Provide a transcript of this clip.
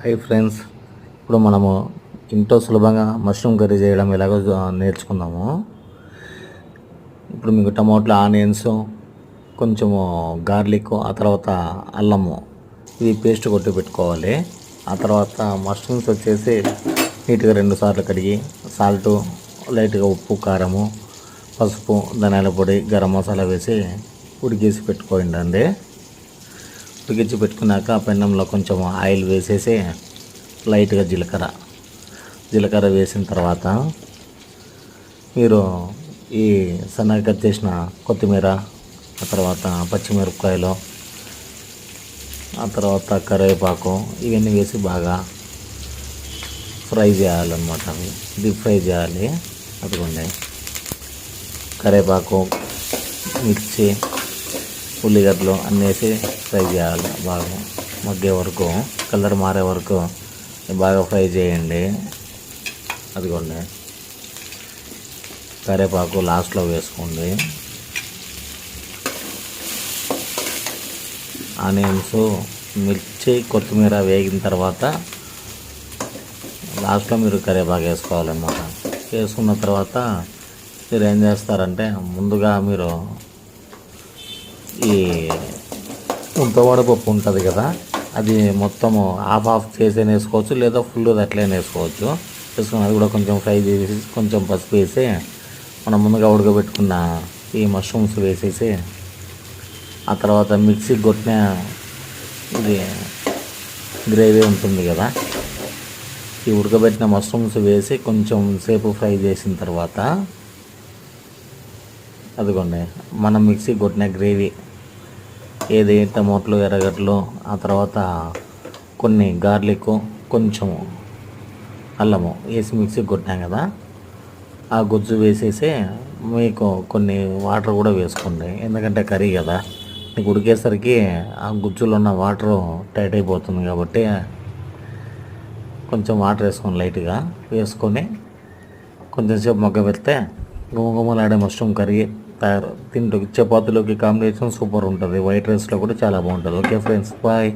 Hi friends ఇప్పుడు మనము ఇంట్లో సులభంగా మష్రూమ్ కర్రీ చేయడం ఎలాగో నేర్చుకుందాము. ఇప్పుడు మీకు టమాటోలు ఆనియన్స్ కొంచెము గార్లిక్ ఆ తర్వాత అల్లము ఇది పేస్ట్ కొట్టి పెట్టుకోవాలి. ఆ తర్వాత మష్రూమ్స్ వచ్చేసి నీట్గా రెండు సార్లు కడిగి సాల్ట్ లైట్గా ఉప్పు కారము పసుపు ధనియాల పొడి గరం మసాలా వేసి ఉడికేసి పెట్టుకోండి ఉడికించి పెట్టుకున్నాక పెన్నంలో కొంచెం ఆయిల్ వేసేసి లైట్గా జీలకర్ర. జీలకర్ర వేసిన తర్వాత మీరు ఈ సన్నగా కట్ చేసిన కొత్తిమీర ఆ తర్వాత పచ్చిమిరపకాయలు ఆ తర్వాత కరివేపాకు ఇవన్నీ వేసి బాగా ఫ్రై చేయాలన్నమాట. అవి డీప్ ఫ్రై చేయాలి. అదిగోండి. కరివేపాకు మిర్చి ఉల్లిగడ్డలు అన్నీ వేసి ఫ్రై చేయాలి. బాగా మగ్గే వరకు కలర్ మారే వరకు బాగా ఫ్రై చేయండి. అదిగోండి. కరివేపాకు లాస్ట్లో వేసుకోండి. ఆనియన్స్ మిర్చి కొత్తిమీర వేగిన తర్వాత లాస్ట్లో మీరు కరివేపాకు వేసుకోవాలన్నమాట. వేసుకున్న తర్వాత మీరు ఏం చేస్తారంటే ముందుగా మీరు ఈ ఉంతవాడ పప్పు ఉంటుంది కదా అది మొత్తము హాఫ్ ఆఫ్ చేసి వేసుకోవచ్చు లేదా ఫుల్ అట్లే వేసుకోవచ్చు. వేసుకుని అది కూడా కొంచెం ఫ్రై చేసి కొంచెం పసుపు వేసి మనం ముందుగా ఉడకబెట్టుకున్న ఈ మష్రూమ్స్ వేసేసి ఆ తర్వాత మిక్సీ కొట్టిన ఇది గ్రేవీ ఉంటుంది కదా ఈ ఉడకబెట్టిన మష్రూమ్స్ వేసి కొంచెం సేపు ఫ్రై చేసిన తర్వాత అదిగోండి మనం మిక్సీ కొట్టిన గ్రేవీ ఏది టమోటాలు ఎర్రగడ్డలు ఆ తర్వాత కొన్ని గార్లిక్ కొంచెం అల్లము వేసి మిక్సీ కొట్టినాం కదా ఆ గుజ్జు వేసేసి మీకు కొన్ని వాటర్ కూడా వేసుకోండి. ఎందుకంటే కర్రీ కదా మీకు ఉడికేసరికి ఆ గుజ్జులో ఉన్న వాటర్ టైట్ అయిపోతుంది కాబట్టి కొంచెం వాటర్ వేసుకోండి లైట్గా. వేసుకొని కొంచెంసేపు మగ్గ పెడితే గుమగుమలాడే మష్రూమ్ కర్రీ తయారు తింటూ చపాతీలోకి కాంబినేషన్ సూపర్ ఉంటుంది. వైట్ రైస్లో కూడా చాలా బాగుంటుంది. Okay friends bye